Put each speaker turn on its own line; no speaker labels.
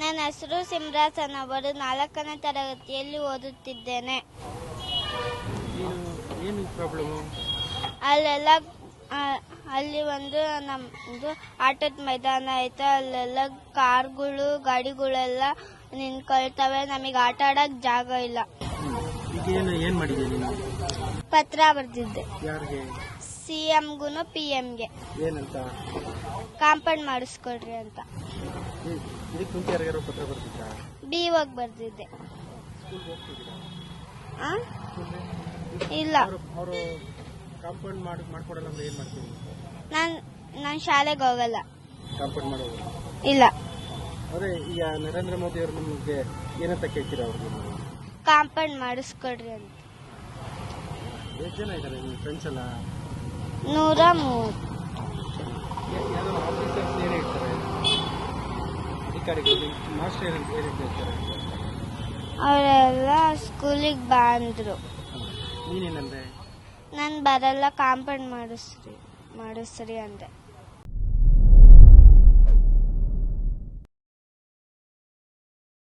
ನನ್ನ ಹೆಸರು ಸಿಮ್ರಾಸನ್ ಅವರು ನಾಲ್ಕನೇ ತರಗತಿಯಲ್ಲಿ ಓದುತ್ತಿದ್ದೇನೆ. ಅಲ್ಲೆಲ್ಲ ಅಲ್ಲಿ ಒಂದು ನಮ್ದು ಆಟದ ಮೈದಾನ ಐತೆ. ಅಲ್ಲೆಲ್ಲ ಕಾರ್ಗಳು ಗಾಡಿಗಳೆಲ್ಲ ನಿಂತ್ಕೊಳ್ತವೆ. ನಮಗೆ ಆಟ ಆಡಕ್ ಜಾಗ ಇಲ್ಲ. ಪತ್ರ ಬರೆದಿದ್ದೆ. ಸಿ ಎಮ್ಗೂ ಪಿ
ಎಂಗೆ
ಕಾಂಪೌಂಡ್ ಮಾಡಿಸ್ಕೊಡ್ರಿ ಅಂತ.
ಇದಕ್ಕೆ ಮುಂಚೆ ಯಾರಿಗಾರು ಪತ್ರ ಬರ್ತಿದ್ದ
ಬಿ ಇವಾಗ ಬರ್ತಿದ್ದೆ
ಸ್ಕೂಲ್ಗೆ ಹೋಗ್ತಿದ್ದೀರಾ?
ಆ? ಇಲ್ಲ.
ಅವರು ಅವರು ಕಾಂಪೌಂಡ್ ಮಾಡಿ ಮಾಡ್ಕೊಡಲ್ಲ ಅಂದ್ರೆ ಏನು ಮಾಡ್ತೀವಿ
ನಾನ್ ನಾನು ಶಾಲೆಗೆ ಹೋಗಲ್ಲ.
ಕಾಂಪೌಂಡ್ ಮಾಡೋದು?
ಇಲ್ಲ.
ಅದೇ ಈಗ ನರೇಂದ್ರ ಮೋದಿ ಅವರು ನಿಮಗೆ ಏನಂತ ಕೇಳ್ತೀರಾ?
ಕಾಂಪೌಂಡ್ ಮಾಡಿಸ್ಕೊಡ್ರಿ ಅಂತ.
ಎಷ್ಟು ಜನ ಇದ್ದಾರೆ ನಿಮ್ಮ ಫ್ರೆಂಡ್ಸ್ ಎಲ್ಲ?
ನೂರ ಮೂವತ್ತು
ಅಧಿಕಾರಿಗಳು ಮಾಸ್ಟರ್
ಅವರೆಲ್ಲ ಸ್ಕೂಲಿಗೆ ಬಂದ್ರು.
ನೀನೇನಂದೆ?
ನಾನು ಬರಲ್ಲ ಕಾಂಪೌಂಡ್ ಮಾಡಿಸ್ರಿ ಮಾಡಿಸ್ರಿ ಅಂದೆ.